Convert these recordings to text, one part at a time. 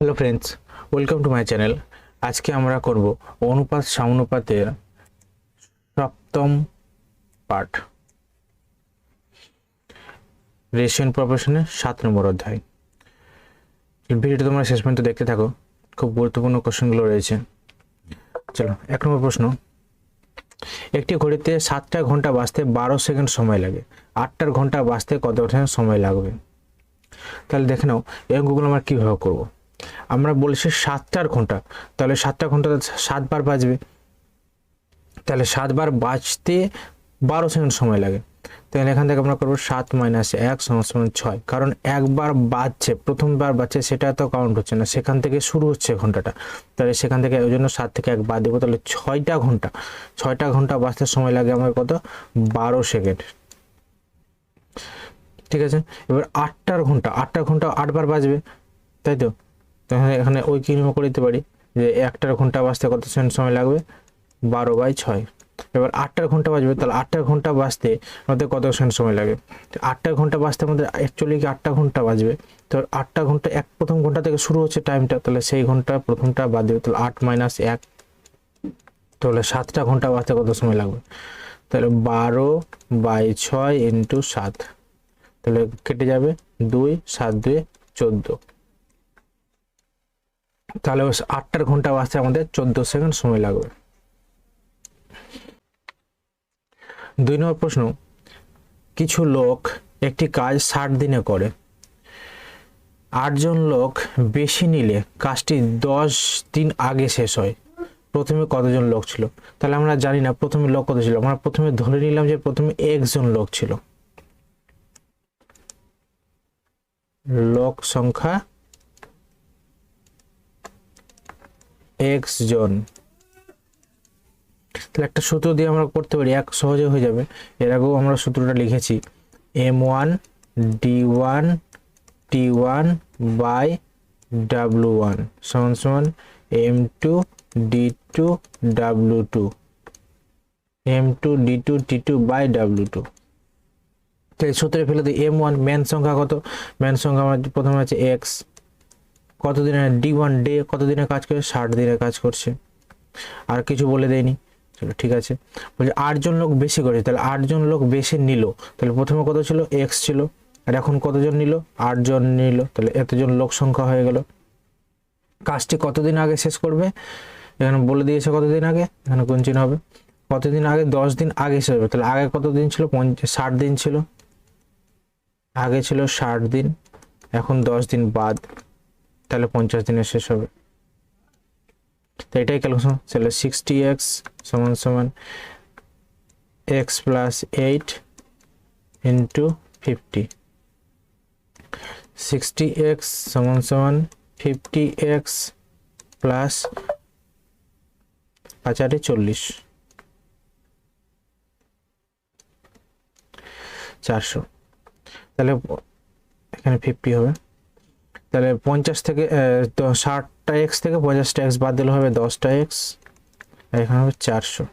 Hello friends, welcome to my channel. আজকে আমরা করব অনুপাত সামানুপাতের সপ্তম পার্ট রেশিয়ান প্রফেশনের সাত নম্বর অধ্যায়। ভিডিওটা তোমরা শেষ পর্যন্ত দেখতে থাকো, খুব গুরুত্বপূর্ণ কোশ্চেনগুলো রয়েছে। চলো, এক নম্বর প্রশ্ন। একটি ঘড়িতে সাতটা ঘণ্টা বাঁচতে বারো সেকেন্ড সময় লাগে। আটটার ঘণ্টা বাঁচতে কত সময় লাগবে? তাহলে দেখে নাও, এই অঙ্কগুলো আমরা কীভাবে করব? আমরা বলেছি সাতটার ঘণ্টা। তাহলে সাতটা ঘণ্টা সাতবার বাজবে। তাহলে সাতবার বাজতে বারো সেকেন্ড সময় লাগে। তাহলে এখান থেকে আমরা করব সাত মাইনাস এক সমান ছয়। কারণ একবার বাজছে, প্রথমবার বাজছে, সেটা তো কাউন্ট হচ্ছে না। সেখান থেকে শুরু হচ্ছে ঘন্টাটা। তাহলে সেখান থেকে ওই জন্য সাত থেকে এক বাদ দেবো। তাহলে ছয়টা ঘণ্টা। ছয়টা ঘণ্টা বাজতে সময় লাগে আমার কত? বারো সেকেন্ড। ঠিক আছে? এবার আটটার ঘণ্টা। আটটার ঘণ্টা আটবার বাজবে। তাই তো? তাহলে এখানে ওই কি নিয়ম করে দিতে পারি? যে একটার ঘণ্টা বাজতে কত সময় লাগবে? বারো বাই ছয়। এবার আটটার ঘণ্টা বাজবে তাহলে আটটার ঘণ্টা বাজতে আমাদের কত সময় লাগে? আটটার ঘণ্টা বাজতে আমাদের অ্যাকচুয়ালি কি আটটা ঘণ্টা বাজবে তো আটটা ঘণ্টা, এক প্রথম ঘণ্টা থেকে শুরু হচ্ছে টাইমটা তাহলে সেই ঘণ্টা প্রথমটা বাদ দেবে, তাহলে আট মাইনাস এক, তাহলে সাতটা ঘণ্টা বাজতে কত সময় লাগবে? তাহলে বারো বাই ছয় ইন্টু সাত। তাহলে কেটে যাবে দুই, সাত দুই চোদ্দ। তাহলে আটটার ঘণ্টা বাজতে আমাদের চোদ্দ সেকেন্ড সময় লাগবে। দুই নম্বর প্রশ্ন, কিছু লোক একটি কাজ ষাট দিনে করে। আটজন লোক বেশি নিলে কাজটি দশ দিন আগে শেষ হয়। প্রথমে কতজন লোক ছিল? তাহলে আমরা জানি না, প্রথমে লোক কত ছিল? আমরা প্রথমে ধরে নিলাম যে প্রথমে একজন লোক ছিল। লোক সংখ্যা এক্স জন। তাহলে একটা সূত্র দিয়ে আমরা করতে পারি, এক সহজে হয়ে যাবে। এর আগেও আমরা সূত্রটা লিখেছি। M one, D one, T one by W one, সমান সমান M two, D two, W two. M two, D two, T two by W two. তাই সূত্রে ফেলে দিই, এম ওয়ান, ম্যান সংখ্যা কত? ম্যান সংখ্যা আমার প্রথমে আছে এক্স। কতদিনের ডি ওয়ান ডে, কতদিনের কাজ করে, ষাট দিনের কাজ করছে। আর কিছু বলে দেয়নি। চলো, ঠিক আছে। বলছে, আটজন লোক বেশি করেছে। তাহলে আটজন লোক বেশি নিল। তাহলে প্রথমে কত ছিল? এক্স ছিল। আর এখন কতজন নিল? আটজন নিল। তাহলে এতজন লোক সংখ্যা হয়ে গেল। কাজটি কতদিন আগে শেষ করবে? এখানে বলে দিয়েছে কতদিন আগে? এখানে কোন চিহ্ন হবে? কতদিন আগে? দশ দিন আগে শেষ হবে। তাহলে আগে কতদিন ছিল? পঞ্চাশ ষাট দিন ছিল। আগে ছিল ষাট দিন। এখন দশ দিন বাদ। তাহলে পঞ্চাশ দিনে শেষ হবে। তো এটাই ক্যালকুলেশন তাহলে সিক্সটি এক্স সমান সমান X plus eight into fifty sixty X সমান সমান ফিফটি এক্স প্লাস পাঁচারে চল্লিশ। চারশো। তাহলে এখানে ফিফটি হবে। তাহলে পঞ্চাশ থেকে ষাটটা এক্স থেকে পঞ্চাশটা এক্স বাদ দিলে হবে দশটা এক্স আর এখানে হবে চারশো।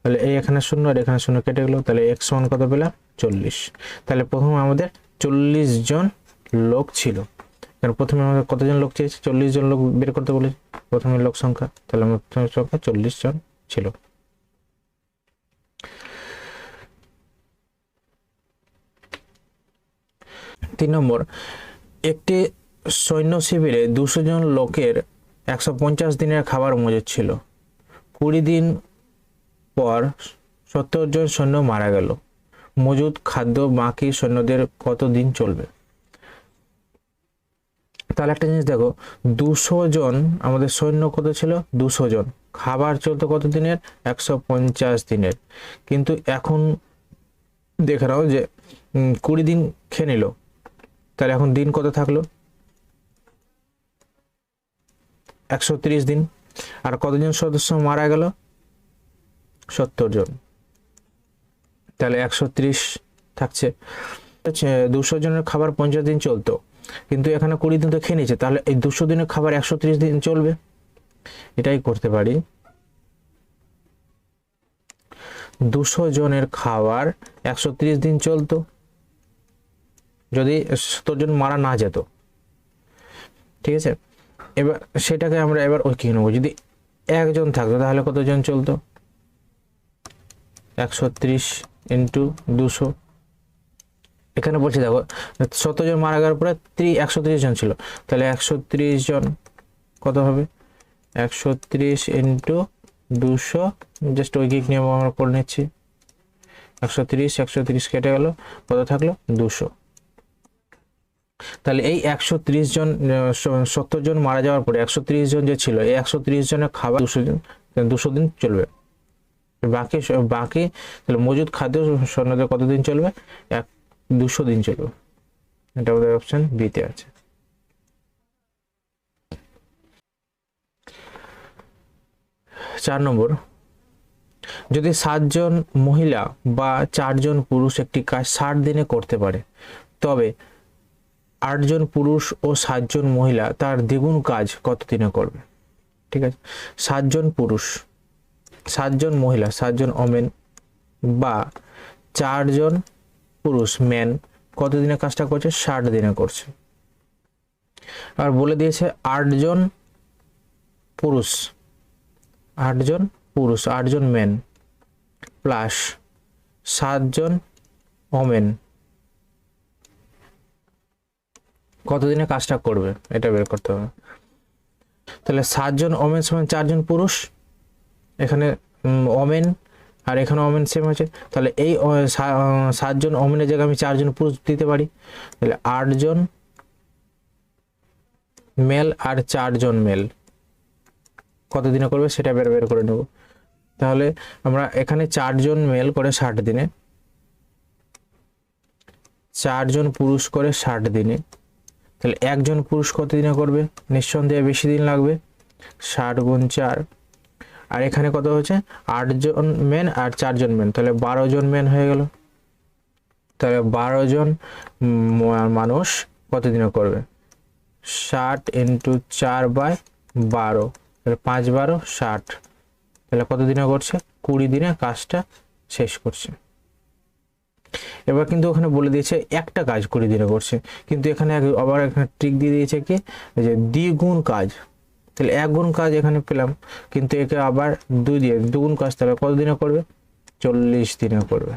তাহলে এই এখানে শূন্য আর এখানে শূন্য কেটে গেলো, তাহলে এক্স ওয়ান কত পেলাম? চল্লিশ। তাহলে প্রথমে আমাদের চল্লিশ জন লোক ছিল। কারণ প্রথমে আমাদের কতজন লোক চেয়েছে? চল্লিশ জন লোক বের করতে বলে প্রথমে লোক সংখ্যা, তাহলে আমার প্রথমে সংখ্যা চল্লিশ জন ছিল। তিন নম্বর একটি সৈন্য শিবিরে দুশো জন লোকের একশো পঞ্চাশ দিনের খাবার মজুদ ছিল। কুড়ি দিন পর সত্তর জন সৈন্য মারা গেল। মজুদ খাদ্য বাকি সৈন্যদের কত দিন চলবে? তাহলে একটা জিনিস দেখো, দুশো জন আমাদের সৈন্য কত ছিল? দুশো জন। খাবার চলতো কত দিনের? একশো পঞ্চাশ দিনের। কিন্তু এখন দেখে নাও যে কুড়ি দিন খেয়ে নিল। তাহলে এখন দিন কত থাকল? একশো দিন। আর কতজন সদস্য মারা গেল? সত্তর জন। তাহলে একশো থাকছে। দুশো জনের খাবার পঞ্চাশ দিন চলতো। কিন্তু এখানে কুড়ি দিন তো খেয়ে নিয়েছে। তাহলে এই দুশো দিনের খাবার একশো দিন চলবে? এটাই করতে পারি। দুশো জনের খাবার একশো দিন চলতো। যদি সত্তর জন মারা না যেত। ঠিক আছে? এবার সেটাকে আমরা এবার ঐকিক নেব। যদি একজন থাকতো, তাহলে কতজন চলতো? একশো ত্রিশ ইন্টু দুশো। এখানে বলছি, দেখো, শতজন মারা যাওয়ার পরে ত্রি একশো ত্রিশ জন ছিল। তাহলে একশো ত্রিশ জন কত হবে? একশো ত্রিশ ইন্টু দুশো। জাস্ট ঐকিক নিয়ম আমরা করে নিচ্ছি। একশো তিরিশ একশো তিরিশ কেটে গেল। কত থাকল? দুশো। তাহলে এই একশো ত্রিশ জন সত্তর জন মারা যাওয়ার পরে একশো ত্রিশ জন যে ছিল, এই একশো ত্রিশ জনের খাবার দুশো দিন দুশো দিন চলবে। বাকি বাকি তাহলে মজুদ খাদ্য সৈন্যদের কতদিন চলবে? এক, দুশো দিন চলবে। এটা আমাদের অপশন বিতে আছে। চার নম্বর, যদি সাতজন মহিলা বা চারজন পুরুষ একটি কাজ ষাট দিনে করতে পারে, তবে আটজন পুরুষ ও সাতজন মহিলা তার দ্বিগুণ কাজ কত দিনে করবে? ঠিক আছে? সাতজন পুরুষ, সাতজন মহিলা, সাতজন ওমেন বা চারজন পুরুষ ম্যান কত দিনে কাজটা করছে? ষাট দিনে করছে। আর বলে দিয়েছে আটজন পুরুষ আটজন পুরুষ, আটজন ম্যান প্লাস সাতজন ওমেন কতদিনে কাজটা করবে? এটা বের করতে হবে। তাহলে সাতজন ওমেন সমান চারজন পুরুষ। এখানে ওমেন আর এখানে ওমেন সেম আছে। তাহলে এই সাতজন ওমেনের জায়গায় আমি চারজন পুরুষ দিতে পারি। তাহলে আটজন মেল আর চারজন মেল কতদিনে করবে সেটা বের বের করে নেব। তাহলে আমরা এখানে চারজন মেল করে ষাট দিনে, চারজন পুরুষ করে ষাট দিনে তাহলে একজন পুরুষ কত দিনে করবে? নিঃসন্দেহে বেশি দিন লাগবে। ষাট গুণ চার। আর এখানে কত হচ্ছে আটজন মেন আর চারজন মেন তাহলে বারো জন মেন হয়ে গেল। তাহলে বারো জন মানুষ কত দিনে করবে? ষাট ইন্টু চার বাই বারো। তাহলে পাঁচ বারো, ষাট। তাহলে কত দিনে করছে? কুড়ি দিনে কাজটা শেষ করছে। এবার কিন্তু ওখানে বলে দিয়েছে, একটা কাজ কুড়ি দিনে করছে। কিন্তু এখানে আবার এখানে ট্রিক দিয়ে দিয়েছে কি? যে দ্বিগুণ কাজ। তাহলে এক গুণ কাজ এখানে পেলাম, কিন্তু একে আবার দুই দিয়ে দুগুণ কাজ তাহলে কত দিনে করবে? চল্লিশ দিনে করবে।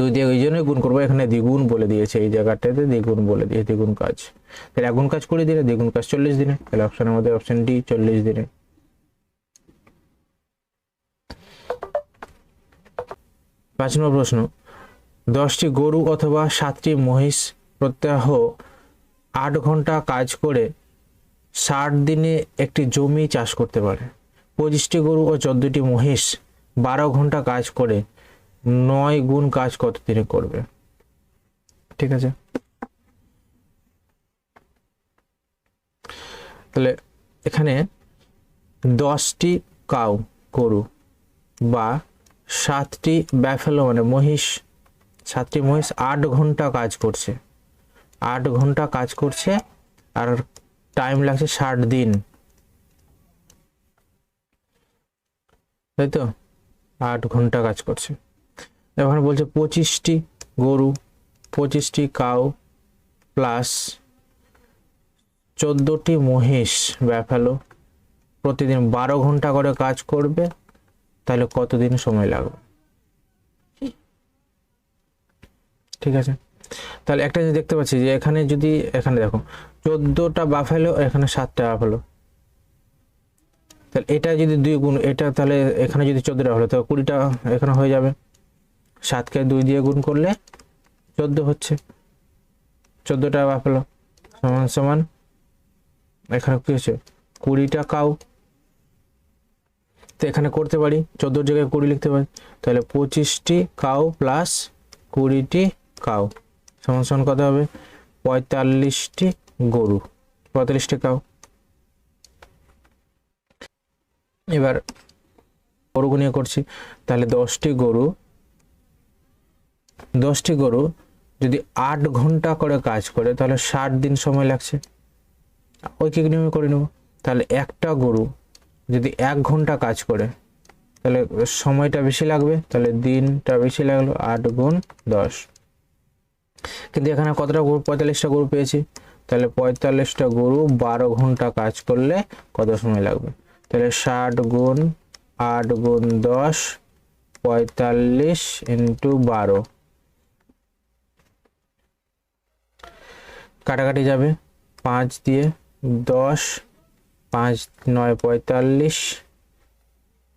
দুই দিয়ে ওই জন্যই গুণ করব, এখানে দ্বিগুণ বলে দিয়েছে এই জায়গাটাতে, দ্বিগুণ বলে দিয়ে দ্বিগুণ কাজ। তাহলে এক গুণ কাজ কুড়ি দিনে, দ্বিগুণ কাজ চল্লিশ দিনে। তাহলে অপশন মধ্যে অপশন ডি চল্লিশ দিনে। পাঁচ নম্বর প্রশ্ন। দশটি গরু অথবা সাতটি মহিষ প্রত্যাহ আট ঘণ্টা কাজ করে ষাট দিনে একটি জমি চাষ করতে পারে। পঁচিশটি গরু ও চোদ্দটি মহিষ বারো ঘণ্টা কাজ করে নয় গুণ কাজ কত দিনে করবে? ঠিক আছে। তাহলে এখানে দশটি কাউ গরু বা সাতটি ব্যাফেলো মানে মহিষ সাতটি মহিষ আট ঘণ্টা কাজ করছে। আট ঘণ্টা কাজ করছে আর টাইম লাগছে ষাট দিন। তাই তো আট ঘণ্টা কাজ করছে। এখানে বলছে পঁচিশটি গরু, পঁচিশটি কাউ প্লাস চোদ্দোটি মহিষ ব্যাফালো প্রতিদিন বারো ঘণ্টা করে কাজ করবে, তাহলে কতদিন সময় লাগবে? ঠিক আছে? তাহলে একটা জিনিস দেখতে পাচ্ছি যে এখানে যদি, এখানে দেখো, চোদ্দোটা বাফেলো এখানে সাতটা বাফেলো তাহলে এটা যদি দুই গুণ, এটা তাহলে এখানে যদি চোদ্দোটা হলো, তো কুড়িটা এখানে হয়ে যাবে। সাতকে দুই দিয়ে গুণ করলে চোদ্দ হচ্ছে। চোদ্দোটা বাফেলো সমান সমান, এখানে কি হচ্ছে? কুড়িটা কাউ তো এখানে করতে পারি, চোদ্দোর জায়গায় কুড়ি লিখতে পারি। তাহলে পঁচিশটি কাউ প্লাস কুড়িটি কাউ সমান সমান কত হবে? পঁয়তাল্লিশটি গরু। পঁয়তাল্লিশটি কাউ এবার গরু নিয়ে করছি। তাহলে দশটি গরু। দশটি গরু যদি আট ঘণ্টা করে কাজ করে, তাহলে ষাট দিন সময় লাগছে। ওই ঐকিক নিয়মে করে নেব? তাহলে একটা গরু যদি এক ঘণ্টা কাজ করে, তাহলে সময়টা বেশি লাগবে, তাহলে দিনটা বেশি লাগল আট গুণ দশ। কিন্তু এখানে কতটা গরু? পঁয়তাল্লিশটা গরু পেয়েছি। তাহলে পঁয়তাল্লিশটা গরু বারো ঘণ্টা কাজ করলে কত সময় লাগবে? তাহলে ষাট গুণ আট গুণ দশ, পঁয়তাল্লিশ ইন্টু বারো। কাটাকাটি যাবে। পাঁচ দিয়ে দশ, পাঁচ নয় পঁয়তাল্লিশ,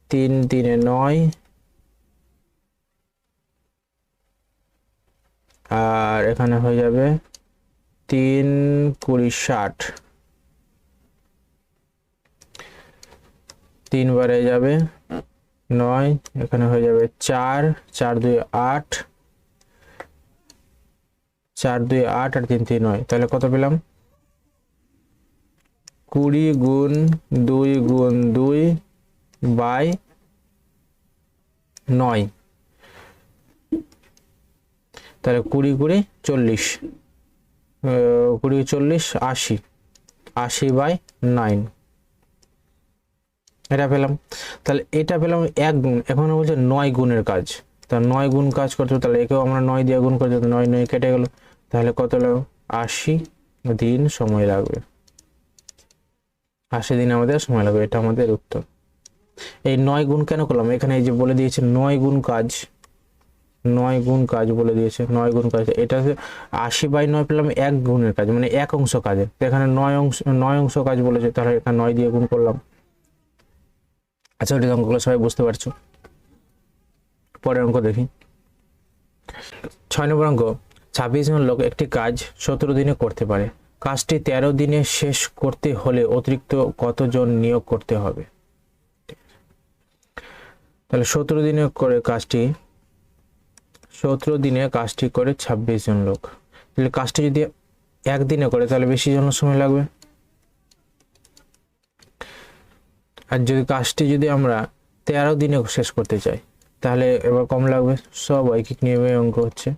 তিন তিনে নয় আর এখানে হয়ে যাবে তিন কুড়ি ষাট। তিন বারে যাবে নয়, এখানে হয়ে যাবে চার চার দুই আট। চার দুই আট আর তিন তিন নয়, তাহলে কত পেলাম? কুড়ি গুণ দুই গুণ দুই বাই নয়। তাহলে কুড়ি কুড়ি চল্লিশ কুড়ি চল্লিশ আশি আশি বাই নাইন। এটা পেলাম। তাহলে এটা পেলাম এক গুণ, এখন বলছে নয় গুণের কাজ। তা নয় গুণ কাজ করতে তাহলে একেও আমরা নয় দিয়ে গুণ করতে নয় নয় কেটে গেল। তাহলে কত লাগবে আশি দিন সময় লাগবে। আশি দিন আমাদের সময় লাগবে, এটা আমাদের উত্তর। এই নয় গুণ কেন করলাম? এখানে এই যে বলে দিয়েছে নয় গুণ কাজ। নয় গুণ কাজ বলে দিয়েছে, নয় গুণ কাজ। এটা আশি বাই নয় পেলাম এক গুণের কাজ মানে এক অংশ কাজের এখানে নয় অংশ নয় অংশ কাজ বলেছে, তাহলে এখানে নয় দিয়ে গুণ করলাম। আচ্ছা ওটি অঙ্কগুলো সবাই বুঝতে পারছ। পরের অঙ্ক দেখি। ছয় নম্বর অঙ্ক, ছাব্বিশ জন লোক একটি কাজ সতেরো দিনে করতে পারে। কাজটি তেরো দিনে শেষ করতে হলে অতিরিক্ত কতজন নিয়োগ করতে হবে? তাহলে সতেরো দিনে করে কাজটি সতেরো দিনে কাজটি করে ছাব্বিশ জন লোক। তাহলে কাজটি যদি একদিনে করে, তাহলে বেশি জন সময় লাগবে? আর যদি কাজটি যদি আমরা তেরো দিনে শেষ করতে চাই, তাহলে এবার কম লাগবে? সব ঐকিক নিয়মে অঙ্ক হচ্ছে।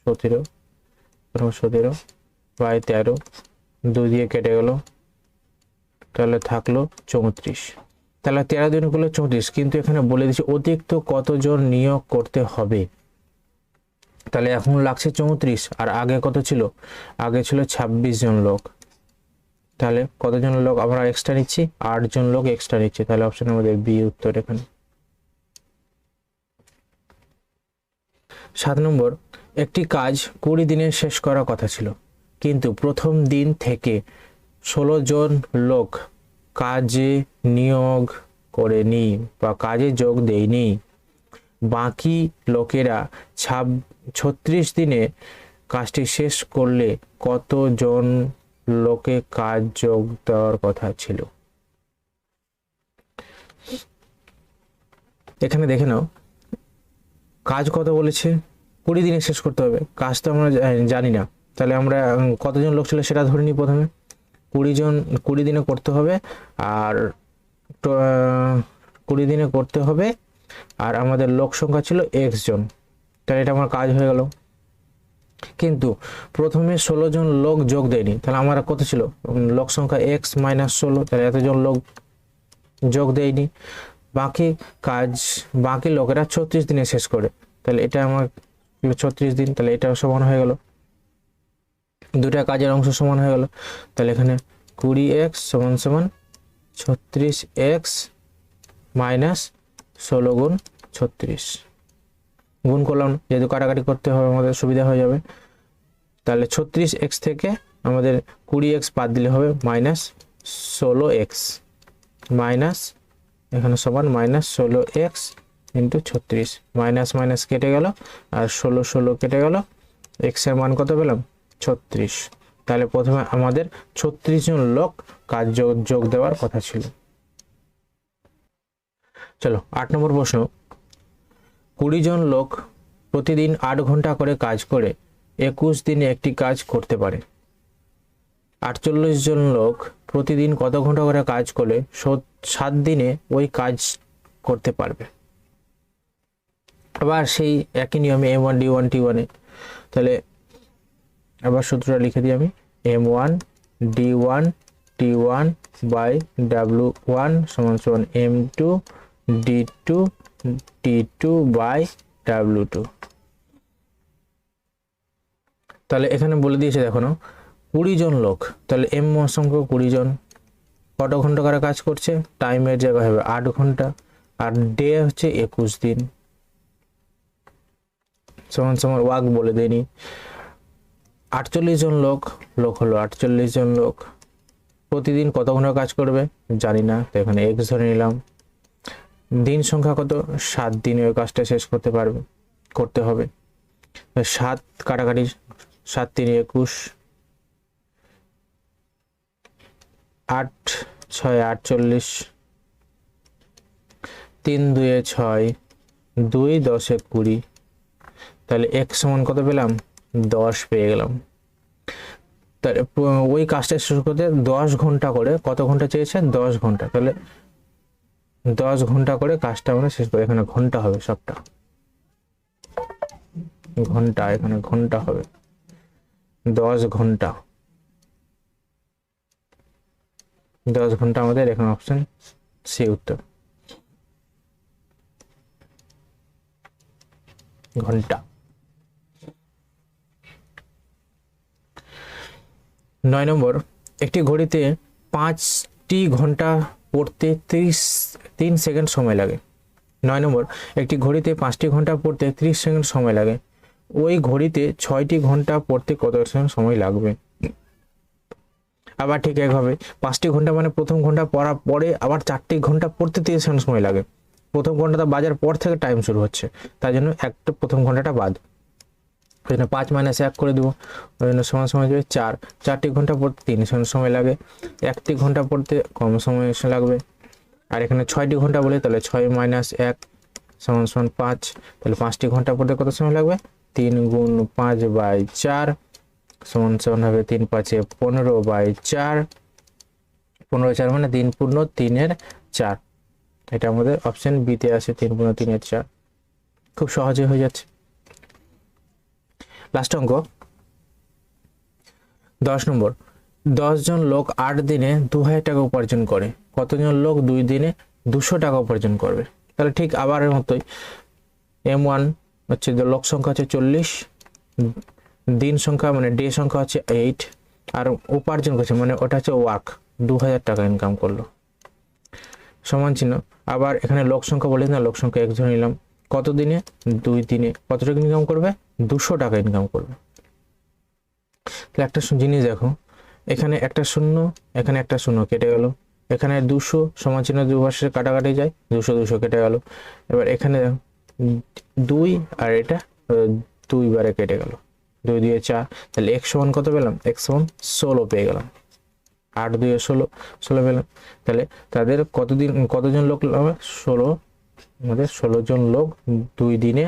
সতেরো সতেরো, বাই তেরো দু দিয়ে কেটে গেল। তাহলে থাকল চৌত্রিশ। তাহলে তেরো দিন করলে চৌত্রিশ, কিন্তু এখানে বলে দিচ্ছে অতিরিক্ত কতজন নিয়োগ করতে হবে? তাহলে এখন লাগছে চৌত্রিশ, আর আগে কত ছিল? আগে ছিল ছাব্বিশ জন লোক। তাহলে কতজন লোক আমরা এক্সট্রা নিচ্ছি? আট জন লোক এক্সট্রা নিচ্ছি। তাহলে অপশন আমাদের বি উত্তর এখানে। সাত নম্বর, একটি কাজ কুড়ি দিনে শেষ করার কথা ছিল। কিন্তু প্রথম দিন থেকে ষোলো জন লোক কাজে নিয়োগ করেনি বা কাজে যোগ দেয়নি। বাকি লোকেরা ছাব ছত্রিশ দিনে কাজটি শেষ করলে কতজন লোকে কাজ যোগ দেওয়ার কথা ছিল? এখানে দেখে নাও। কাজ কত বলেছে? কুড়ি দিনে শেষ করতে হবে। কাজ তো আমরা জানি না। তাহলে আমরা কতজন লোক ছিল সেটা ধরে নিই প্রথমে। কুড়ি জন, কুড়ি দিনে করতে হবে আর কুড়ি দিনে করতে হবে। আর আমাদের লোক সংখ্যা ছিল এক্স জন। তাহলে এটা আমার কাজ হয়ে গেল। কিন্তু প্রথমে ষোলো জন লোক যোগ দেয়নি, তাহলে আমার কত ছিল? লোক সংখ্যা এক্স মাইনাস ষোলো, তাহলে এতজন লোক যোগ দেয়নি। বাকি কাজ, বাকি লোকেরা ছত্রিশ দিনে শেষ করে, তাহলে এটা আমার ছত্রিশ দিন, তাহলে এটা সমান হয়ে গেল। দুটা কাজের অংশ সমান হয়ে গেল, তাহলে এখানে কুড়ি এক্স সমান সমান ছত্রিশ এক্স মাইনাস ষোলো গুণ ছত্রিশ। গুণ করলাম, যেহেতু কাটাকাটি করতে হবে, আমাদের সুবিধা হয়ে যাবে। তাহলে ছত্রিশ এক্স থেকে আমাদের কুড়ি এক্স বাদ দিলে হবে মাইনাস ষোলো এক্স। মাইনাস, এখানে সমান মাইনাস ষোলো এক্স ইন্টু ছত্রিশ। মাইনাস মাইনাস কেটে গেল, আর ষোলো ষোলো কেটে গেল এক্সের মান কত পেলাম? ছত্রিশ। তাহলে প্রথমে আমাদের ছত্রিশ জন লোক কাজ যোগ দেওয়ার কথা ছিল। চলো, আট নম্বর প্রশ্ন। কুড়ি জন লোক প্রতিদিন আট ঘণ্টা করে কাজ করে একুশ দিনে একটি কাজ করতে পারে। আটচল্লিশ জন লোক প্রতিদিন কত ঘণ্টা করে কাজ করলে সত- দিনে ওই কাজ করতে পারবে। আবার সেই একই নিয়মে M one D one T ওয়ানে তাহলে আবার সূত্রটা লিখে দিই আমি। M one D one T one by W one সমান সমান M two D two T two by W two তাহলে এখানে বলে দিয়েছে, দেখো না, কুড়ি জন লোক। তাহলে এম সংখ্যক কুড়ি জন। কত ঘণ্টা করে কাজ করছে? টাইমের জায়গা হবে আট ঘণ্টা। আর ডে হচ্ছে একুশ দিন। সমান সমান ওয়াক বলে দিইনি আটচল্লিশ জন লোক লোক হলো আটচল্লিশ জন লোক। প্রতিদিন কত ঘণ্টা কাজ করবে? জানি না, তো এখানে এক্স ধরে নিলাম। দিন সংখ্যা কত? সাত দিনে ওই কাজটা শেষ করতে পারবে, করতে হবে। সাত কাটাকাটি, সাত তিন একুশ, আট ছয় আটচল্লিশ, তিন দুয়ে ছয়, দুই দশে কুড়ি। তাহলে এক সমান কত পেলাম? দশ পেয়ে গেলাম। তাহলে ওই কাজটা শুরু করতে দশ ঘণ্টা করে, কত ঘণ্টা চেয়েছে দশ ঘণ্টা। তাহলে দশ ঘণ্টা করে কাজটা আমরা শেষ করি এখানে ঘণ্টা হবে সবটা। ঘণ্টা, এখানে ঘণ্টা হবে। দশ ঘণ্টা। দশ ঘণ্টা আমাদের এখানে অপশন সি উত্তর। ঘণ্টা। নয় নম্বর, একটি ঘড়িতে পাঁচটি ঘণ্টা পড়তে তিরিশ তিন সেকেন্ড সময় লাগে। নয় নম্বর, একটি ঘড়িতে পাঁচটি ঘণ্টা পড়তে ত্রিশ সেকেন্ড সময় লাগে। ওই ঘড়িতে ছয়টি ঘণ্টা পড়তে কত সেকেন্ড সময় লাগবে? আবার ঠিক একভাবে, পাঁচটি ঘণ্টা মানে প্রথম ঘণ্টা পড়ার পরে আবার চারটি ঘণ্টা পড়তে তিরিশ সেকেন্ড সময় লাগে। প্রথম ঘন্টাটা বাজার পর থেকে টাইম শুরু হচ্ছে। তাই জন্য একটা প্রথম ঘন্টাটা বাদ। ওই জন্য পাঁচ মাইনাস এক করে দেবো। ওই জন্য সমান সময় যাবে চার। চারটি ঘণ্টা পড়তে তিন সময় লাগে। একটি ঘণ্টা পড়তে কম সময় লাগবে। আর এখানে ছয়টি ঘণ্টা বলে, তাহলে ছয় মাইনাস এক সমান সমান পাঁচ, তাহলে পাঁচটি ঘণ্টা পড়তে কত সময় লাগবে? তিন গুণ পাঁচ বাই চার সমান সমান হবে তিন পাঁচে পনেরো বাই চার। পনেরো চার মানে তিন পূর্ণ তিনের চার। এটা আমাদের অপশন বিতে আছে, তিন পূর্ণ তিনের চার। খুব সহজে হয়ে যাচ্ছে। লাস্ট অঙ্ক। দশ নম্বর। দশ জন লোক আট দিনে দু হাজার টাকা উপার্জন করে। কতজন লোক দুই দিনে দুশো টাকা উপার্জন করবে? তাহলে ঠিক আবার মতোই। এম ওয়ান হচ্ছে লোক সংখ্যা হচ্ছে চল্লিশ, দিন সংখ্যা মানে ডে সংখ্যা হচ্ছে এইট, আর উপার্জন করছে মানে ওটা হচ্ছে ওয়ার্ক দু হাজার টাকা ইনকাম করল। সমান চিহ্ন। আবার এখানে লোক সংখ্যা বলে না, লোক সংখ্যা এক ধরে নিলাম। কত দিনে? দুই দিনে। কত টাকা ইনকাম করবে? দুশো টাকা ইনকাম করবে। তাহলে একটা জিনিস দেখো এখানে একটা শূন্য, এখানে একটা শূন্য কেটে গেল। এখানে দুশো সমান চিহ্ন দুপাশে কাটাকাটি যায়, দুশো দুশো কেটে গেল। এবার এখানে দুই আর এটা দুইবারে কেটে গেল। দুই দুয়ে চার, তাহলে এক সমান কত পেলাম? এক সমান ষোলো পেয়ে গেলাম। আট দুই ষোলো ষোলো পেলাম। তাহলে তাদের কতদিন, কতজন লোক হবে? ষোলো, আমাদের ষোলো জন লোক দুই দিনে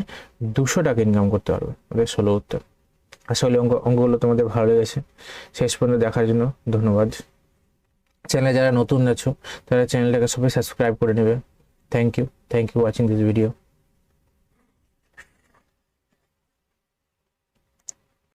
দুশো টাকা ইনকাম করতে পারবে। আমাদের ষোলো উত্তর। আসলে অঙ্ক অঙ্কগুলো তোমাদের ভালো লেগেছে। শেষ পর্যন্ত দেখার জন্য ধন্যবাদ। চ্যানেলে যারা নতুন আছো, তারা চ্যানেলটাকে সবাই সাবস্ক্রাইব করে নেবে। Thank you thank you watching this video